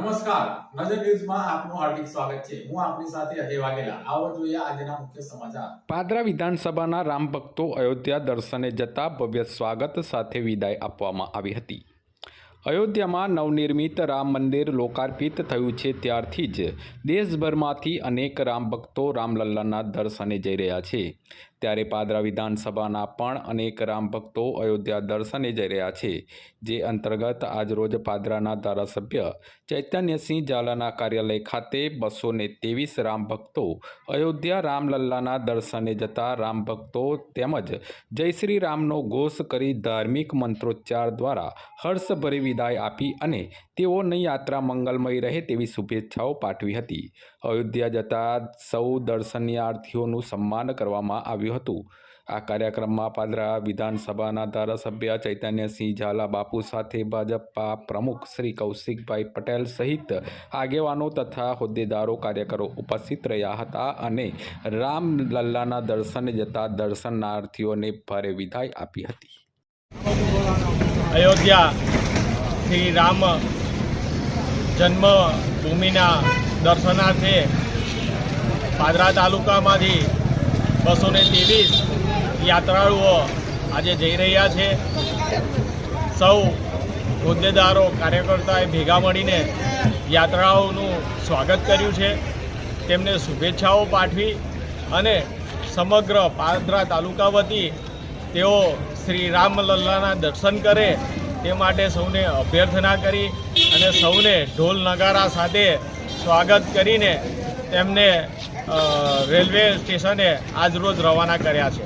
નમસ્કાર. નજર ન્યૂઝમાં આપનું હાર્દિક સ્વાગત છે. હું આપની સાથે અજય વાઘેલા. આવો જોઈએ આજના મુખ્ય સમાચાર. પાદરા વિધાનસભાના રામ ભક્તો અયોધ્યા દર્શને જતા ભવ્ય સ્વાગત સાથે વિદાય આપવામાં આવી હતી. અયોધ્યામાં નવનિર્મિત રામ મંદિર લોકાર્પિત થયું છે ત્યારથી જ. દેશભરમાંથી અનેક રામ ભક્તો રામલલ્લાના દર્શને જઈ રહ્યા છે. ત્યારે પાદરા વિધાનસભાના પણ અનેક રામ ભક્તો અયોધ્યા દર્શને જઈ રહ્યા છે, જે અંતર્ગત આજરોજ પાદરાના ધારાસભ્ય ચૈતન્યસિંહ ઝાલાના કાર્યાલય ખાતે બસો ને ત્રેવીસ રામ ભક્તો અયોધ્યા રામલલ્લાના દર્શને જતા રામ ભક્તો તેમજ જય શ્રી રામનો ઘોષ કરી ધાર્મિક મંત્રોચ્ચાર દ્વારા હર્ષભરી વિદાય આપી અને તેઓની યાત્રા મંગલમય રહે તેવી શુભેચ્છાઓ પાઠવી હતી. અયોધ્યા જતા સૌ દર્શનાર્થીઓનું સન્માન કરવામાં આવ્યું હતું. આ કાર્યક્રમમાં પાદરા વિધાનસભાના ધારાસભ્ય ચૈતન્યસિંહ ઝાલા, બાપુ સાથે ભાજપા પ્રમુખ શ્રી કૌશિકભાઈ પટેલ સહિત આગેવાનો તથા હોદ્દેદારો, કાર્યકરો ઉપસ્થિત રહ્યા હતા અને રામલલ્લાના દર્શને જતા દર્શનાર્થીઓને ભારે વિદાય આપી હતી. અયોધ્યા શ્રી રામ જન્મભૂમિના દર્શનાર્થે પાદરા તાલુકામાંથી બસો ને ત્રેવીસ યાત્રાળુઓ આજે જઈ રહ્યા છે. સૌ હોદ્દેદારો, કાર્યકર્તાએ ભેગા મળીને યાત્રાઓનું સ્વાગત કર્યું છે. તેમને શુભેચ્છાઓ પાઠવી અને સમગ્ર પાદરા તાલુકા વતી તેઓ શ્રી રામલલ્લાના દર્શન કરે તે માટે સૌને અભ્યર્થના કરી અને સૌને ઢોલ નગારા સાથે સ્વાગત કરીને તેમને રેલવે સ્ટેશને આજરોજ રવાના કર્યા છે.